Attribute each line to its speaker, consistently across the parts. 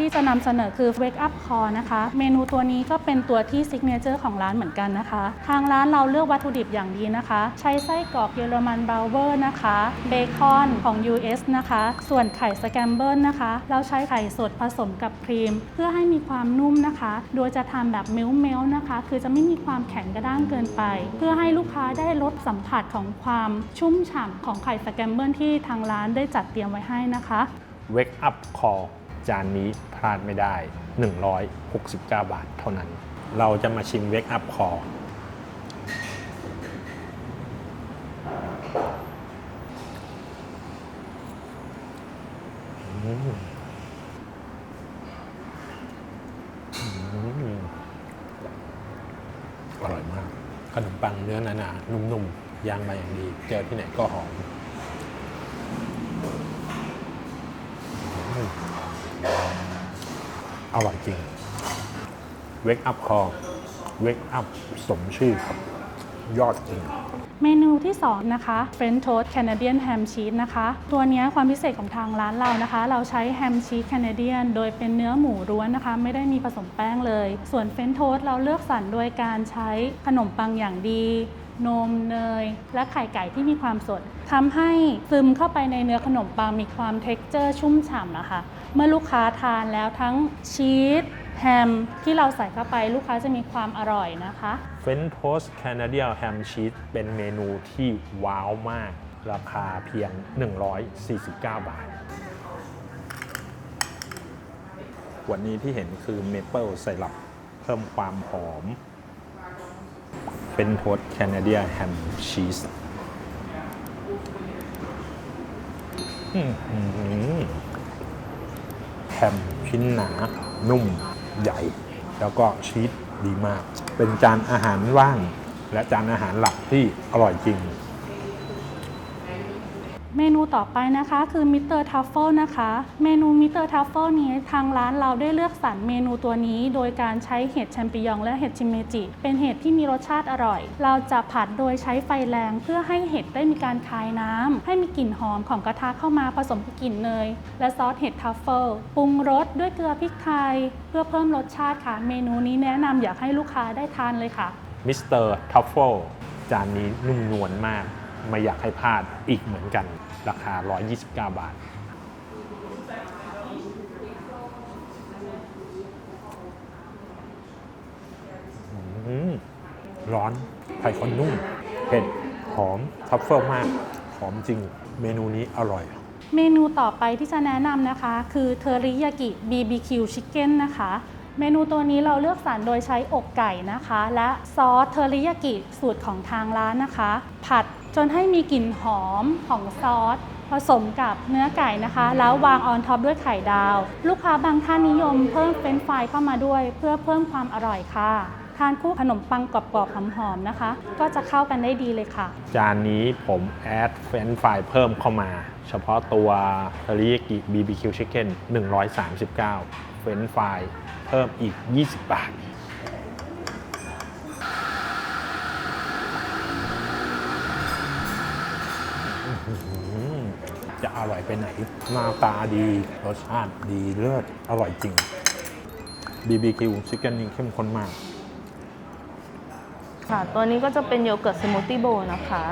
Speaker 1: ที่จะนำเสนอคือ Wake Up Call นะคะ เมนูตัวนี้ก็เป็นตัวที่ซิกเนเจอร์ของร้านเหมือนกันนะคะ ทางร้านเราเลือกวัตถุดิบอย่างดีนะคะ ใช้ไส้กรอกเยอรมันบราวเวอร์นะคะเบคอนของ US นะคะ ส่วนไข่สแกมเบิลนะคะ เราใช้ไข่สดผสมกับครีม เพื่อให้มีความนุ่มนะคะ โดยจะทำแบบเมลเมลนะคะ คือจะไม่มีความแข็งกระด้างเกินไป เพื่อให้ลูกค้าได้รสสัมผัสของความชุ่มฉ่ำของไข่สแกมเบิลที่ทางร้านได้จัดเตรียมไว้ให้นะคะ
Speaker 2: Wake Up Call จานนี้พลาดไม่ได้ 169 บาทเท่านั้น เราจะมาชิม Wake Up Call อืมอืมอร่อยมาก ขนมปังเนื้อหนาๆนุ่มๆย่างมาอย่างดี เจอที่ไหนก็หอม อร่อยจริง Wake up call Wake up สมชื่อครับ ยอดจริง
Speaker 1: เมนูที่ 2 นะคะ French Toast Canadian Ham Cheese นะคะ ตัวนี้ความพิเศษของทางร้านเรานะคะ เราใช้แฮมชีสแคนาเดียนโดยเป็นเนื้อหมูล้วนนะคะ ไม่ได้มีผสมแป้งเลย ส่วนเฟรนช์โทสเราเลือกสรรโดยการใช้ขนมปังอย่างดีนมเนย และไข่ไก่ที่มีความสดทำให้ซึมเข้าไปในเนื้อขนมปังมีความเท็กเจอร์ชุ่มฉ่ำนะคะ เมื่อลูกค้าทานแล้วทั้งชีส แฮมที่เราใส่เข้าไปลูกค้าจะมีความอร่อยนะคะ
Speaker 2: French Toast Canadian Ham Cheese เป็นเมนูที่ว้าวมาก ราคาเพียง 149 บาท วันนี้ที่เห็นคือเมเปิลไซรัปเพิ่มความหอม เป็นโทสแคนาเดียแฮมชีสแฮมชิ้นหนา นุ่ม ใหญ่ แล้วก็ชีสดีมาก เป็นจานอาหารว่าง และจานอาหารหลักที่อร่อยจริง
Speaker 1: เมนูต่อไปนะคะคือมิสเตอร์ทัฟเฟิลนะคะ เมนูมิสเตอร์ทัฟเฟิลนี้ทางร้านเราได้เลือกสรรเมนูตัวนี้ โดยการใช้เห็ดแชมปิญองและเห็ดชิเมจิ เป็นเห็ดที่มีรสชาติอร่อย เราจะผัดโดยใช้ไฟแรงเพื่อให้เห็ดได้มีการคายน้ำให้มีกลิ่นหอมของกระทะเข้ามาผสมกับกลิ่นเนย และซอสเห็ดทัฟเฟิลปรุงรสด้วยเกลือพริกไทย เพื่อเพิ่มรสชาติค่ะ เมนูนี้แนะนำอยากให้ลูกค้าได้ทานเลยค่ะ
Speaker 2: มิสเตอร์ทัฟเฟิลจานนี้นุ่มนวลมาก ไม่อยากให้พลาดอีกเหมือนกัน ราคา 129 บาท ร้อนไข่คอนนุ่มเผ็ด หอมทัฟเฟิลมาก หอมจริง เมนูนี้อร่อย
Speaker 1: เมนูต่อไปที่จะแนะนำนะคะ คือเทอริยากิ BBQ Chicken นะคะเมนูตัวนี้เราเลือกสรรโดยใช้อกไก่นะคะ และซอสเทอริยากิสูตรของทางร้านนะคะ ผัด จนให้มีกลิ่นหอมของซอส ผสมกับเนื้อไก่นะคะ แล้ววางออนท็อปด้วยไข่ดาว ลูกค้าบางท่านนิยมเพิ่มเฟรนฟรายเข้ามาด้วย เพื่อเพิ่มความอร่อยค่ะ ทานคู่ขนมปังกรอบๆหอมๆนะคะ ก็จะเข้ากันได้ดีเลยค่ะ
Speaker 2: จานนี้ผมแอดเฟรนฟรายเพิ่มเข้ามา เฉพาะตัวเทริยากิ BBQ Chicken 139 เฟรนฟรายเพิ่มอีก 20 บาท จะอร่อย ไปไหน หน้าตาดี รสชาติดีเลิศอร่อยจริง BBQ Chicken นี่เข้มข้นมาก
Speaker 3: ค่ะ ตัวนี้ก็จะเป็นโยเกิร์ตสมูทตี้โบนะคะ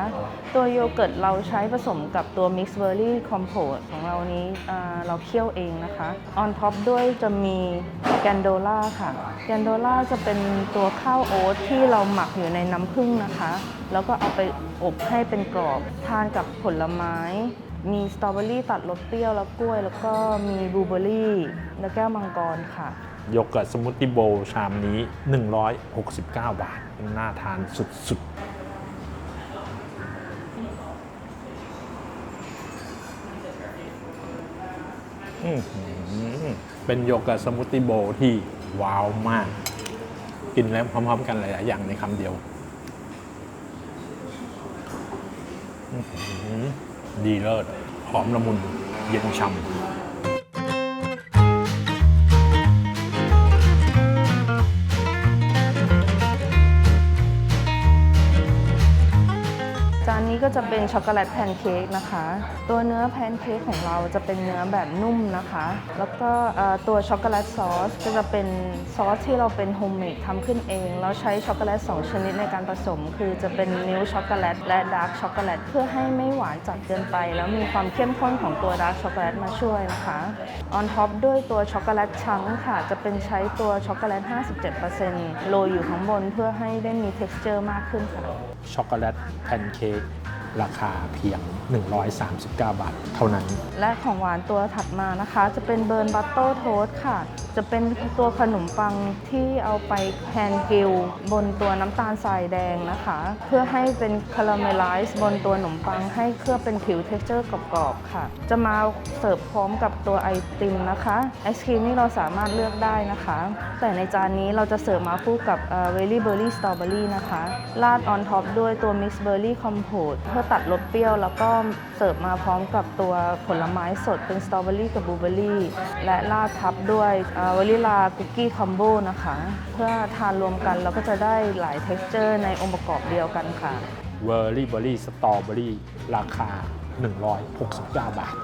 Speaker 3: ตัวโยเกิร์ตเราใช้ผสมกับตัว Mix Berry Compote ของเรานี้เราเคี่ยวเองนะคะ on top ด้วยจะมีแกนโดล่าค่ะแกนโดล่าจะเป็นตัวข้าวโอ๊ตที่เราหมักอยู่ในน้ำผึ้งนะคะ แล้วก็เอาไปอบให้เป็นกรอบทานกับผลไม้ มีสตรอเบอรี่ตัดรสเปรี้ยวแล้วกล้วย แล้วก็มีบลูเบอรี่และแก้วมังกรค่ะ
Speaker 2: โยเกิร์ตสมูทตี้โบว์ชามนี้ 169 บาทน่าทานสุดๆอื้อหือเป็นโยเกิร์ตสมูทตี้โบว์ที่ว้าวมาก กินแล้วพร้อมๆกันหลายๆอย่างในคำเดียว อื้อหือ ดีเลิศหอมละมุน เย็นช่ำา
Speaker 3: นนี้ก็จะเป็นช็อกโกแลตแพนเค้กนะคะ ตัวเนื้อแพนเค้กของเราจะเป็นเนื้อแบบนุ่มนะคะ แล้วก็ตัวช็อกโกแลตซอสก็จะเป็นซอสที่เราเป็นโฮมเมดทำขึ้นเอง แล้วใช้ช็อกโกแลต2ชนิดในการผสม คือจะเป็นมิลช็อกโกแลตและดาร์กช็อกโกแลตเพื่อให้ไม่หวานจัดเกินไป แล้วมีความเข้มข้นของตัวดาร์กช็อกโกแลตมาช่วยนะคะออนท็อปด้วยตัวช็อกโกแลตชั้งค่ะ จะเป็นใช้ตัวช็อกโกแลต 57%โรยอยู่ข้างบนเพื่อให้ได้มี texture มากขึ้นค่ะ
Speaker 2: ช็อกโกแลตแพนเค้ก ราคาเพียง 139 บาท เท่านั้น
Speaker 3: และของหวานตัวถัดมานะคะ จะเป็นเบิร์นบัตโต้โทสค่ะ จะเป็นตัวขนมปังที่เอาไปแฮนด์กิลบนตัวน้ำตาลทรายแดงนะคะ เพื่อให้เป็นคาราเมลไลซ์บนตัวขนมปัง ให้เคลือบเป็นผิวเท็กเจอร์กรอบๆค่ะ จะมาเสิร์ฟพร้อมกับตัวไอติมนะคะไอศครีมนี่เราสามารถเลือกได้นะคะ แต่ในจานนี้เราจะเสิร์ฟมาคู่กับเวลลี่เบอร์รี่สตรอเบอรี่นะคะราดออนท็อปด้วยตัวมิกซ์เบอร์รี่คอมโพตเพื่อตัดรสเปรี้ยว แล้วก็เสิร์ฟมาพร้อมกับตัวผลไม้สดเป็นสตรอเบอรี่กับบลูเบอรี่ และราดทับด้วยวานิลาคุกกี้คอมโบนะคะ เพื่อทานรวมกันแล้วก็จะได้หลาย t e x t อร์ในองค์ประกอบเดียวกันค่ะ
Speaker 2: เวอร์รี่เบอร์รี่สตรอเบอรี่ราคา 169 บาท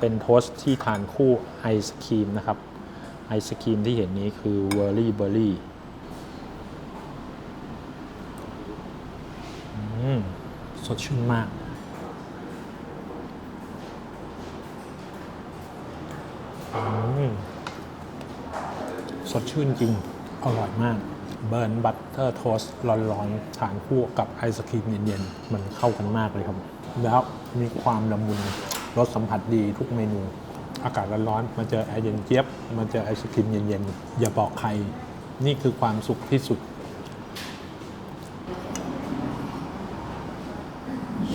Speaker 2: เป็นโทสที่ทานคู่ไอศครีมนะครับ ไอศครีมที่เห็นนี้คือเวอร์รี่เบอร์รี่ สดชื่นมากอืมสดชื่นจริง อร่อยมาก เบิร์นบัตเตอร์โทสร้อนๆทานคู่กับไอศครีมเย็นๆ มันเข้ากันมากเลยครับ แล้วมีความละมุนรสสัมผัสดีทุกเมนู อากาศร้อนๆ มาเจอไอเย็นเจี๊ยบ มาเจอไอศครีมเย็นๆ อย่าบอกใคร นี่คือความสุขที่สุด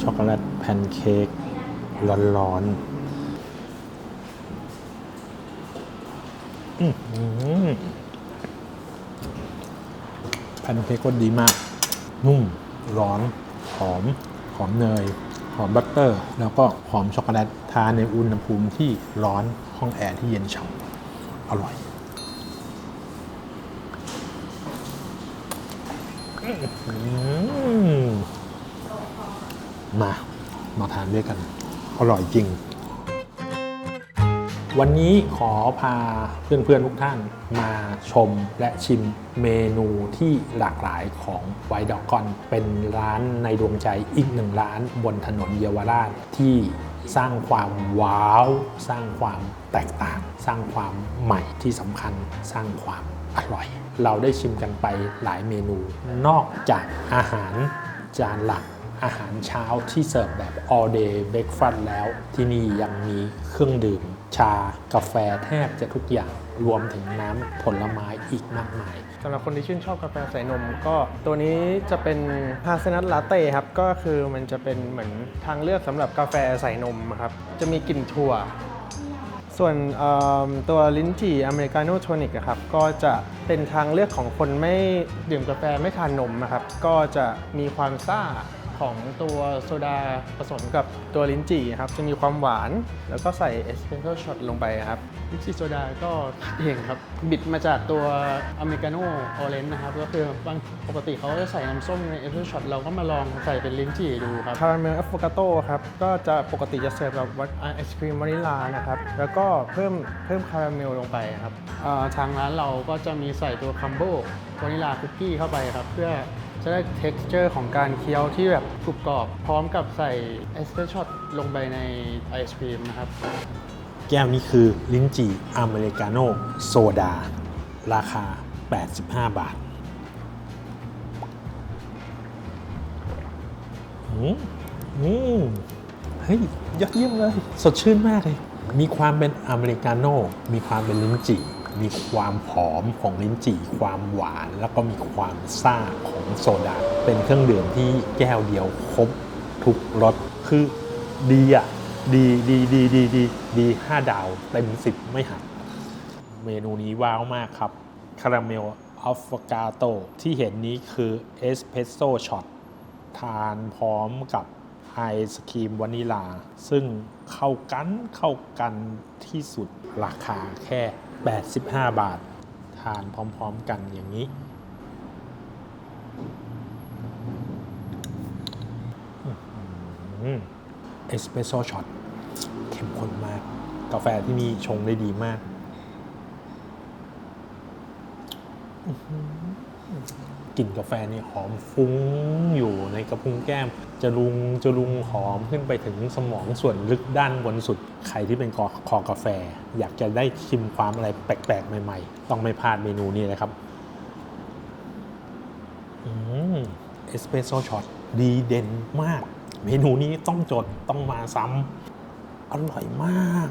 Speaker 2: ช็อก โกแลตแพนเค้กร้อนๆแพนเค้กก็ดีมาก นุ่ม ร้อน หอม หอมเนย หอมบัตเตอร์ แล้วก็หอมช็อกโกแลต ทานในอุณหภูมิที่ร้อน ห้องแอร์ที่เย็นฉ่ำอร่อย มา มาทานด้วยกัน อร่อยจริง วันนี้ขอพาเพื่อนๆทุกท่านมาชมและชิมเมนูที่หลากหลายของไวดอกกอน เป็นร้านในดวงใจอีกหนึ่งร้านบนถนนเยาวราชที่สร้างความว้าว สร้างความแตกต่าง สร้างความใหม่ที่สำคัญ สร้างความอร่อย เราได้ชิมกันไปหลายเมนู นอกจากอาหารจานหลัก อาหารเช้าที่เสิร์ฟแบบ all day breakfast แล้ว ที่นี่ยังมีเครื่องดื่ม ชากาแฟแทบจะทุกอย่างรวมถึงน้ำผลไม้อีกมากมาย
Speaker 4: สำหรับคนที่ชื่นชอบกาแฟใส่นม ก็ตัวนี้จะเป็นฮาเซนัทลาเต้ครับ ก็คือมันจะเป็นเหมือนทางเลือกสำหรับกาแฟใส่นมครับ จะมีกลิ่นถั่วส่วนตัวลิ้นจี่อเมริกาโน่โทนิกครับก็จะเป็นทางเลือกของคนไม่ดื่มกาแฟไม่ทานนมนะครับ ก็จะมีความซ่า ของตัวโซดาผสมกับตัวลิ้นจี่ครับ จะมีความหวาน แล้วก็ใส่เอสเปรสโซ่ช็อตลงไปครับลิ้นจี่โซดาก็เองครับ บิดมาจากตัวอเมริกาโน่ออเรนจ์นะครับ ก็คือบางปกติเขาจะใส่น้ำส้มในเอสเปรสโซ่ช็อตเราก็มาลองใส่เป็นลิ้นจี่ดูครับคาราเมลแอฟโฟกาโต้ครับ ก็จะปกติจะเสิร์ฟกับวัตไอศครีมวานิลานะครับ แล้วก็เพิ่มเพิ่มคาราเมลลงไปครับเอ่อทางร้านเราก็จะมีใส่ตัวคัมโบวานิลาคุกกี้เข้าไปครับเพื่อ จะได้ texture ของการเคี้ยวที่แบบกรุบกรอบ พร้อมกับใส่เอสเปรสโซ่ลงไปในไอศครีมนะครับ
Speaker 2: แก้วนี้คือลิ้นจี่อเมริกาโน่โซดา ราคา 85 บาทอืมอืมเฮ้ยยอดเยี่ยมเลย สดชื่นมากเลย มีความเป็นอเมริกาโน่ มีความเป็นลิ้นจี่ มีความหอมของลิ้นจี่ ความหวาน แล้วก็มีความซ่าของโซดา เป็นเครื่องดื่มที่แก้วเดียวครบทุกรสคือดีอะดีดีดีดีดีดีห้าดาวเต็มสิบไม่หักเมนูนี้ว้าวมากครับคาราเมลอัฟกาโตที่เห็นนี้คือเอสเพรสโซช็อตทานพร้อมกับ ไอศครีมวานิลา ซึ่งเข้ากันเข้ากันที่สุดราคาแค่ 85 บาท ทานพร้อมๆกันอย่างนี้เอสเปรสโซ่ช็อตเข้มข้นมาก กาแฟที่นี่ชงได้ดีมาก Mm-hmm. กลิ่นกาแฟนี่หอมฟุ้งอยู่ในกระพุ้งแก้ม จะลุงจะลุงหอมขึ้นไปถึงสมองส่วนลึกด้านบนสุด ใครที่เป็นคอคอกาแฟ อยากจะได้ชิมความอะไรแปลกๆ ใหม่ๆ ต้องไม่พลาดเมนูนี้เลยครับอืมเอสเปรสโซช็อตดีเด่นมาก เมนูนี้ต้องจดต้องมาซ้ำอร่อยมาก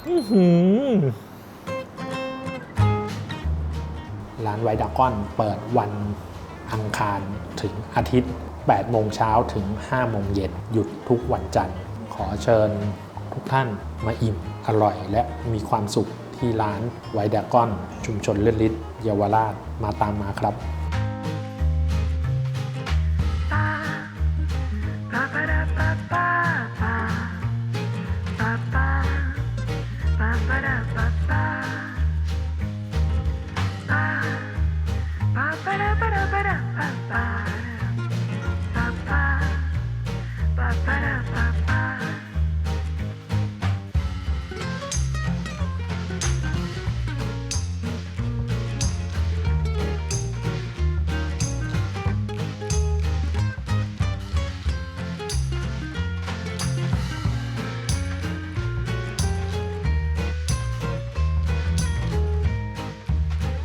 Speaker 2: อื้อหือ ร้านไวดากอนเปิดวันอังคารถึงอาทิตย์ 8 โมงเช้าถึง 5 โมงเย็น หยุดทุกวันจันทร์ ขอเชิญทุกท่านมาอิ่ม อร่อยและมีความสุขที่ร้านไวดากอน ชุมชนเลื่อนลิศเยาวราช มาตามมาครับ Bye.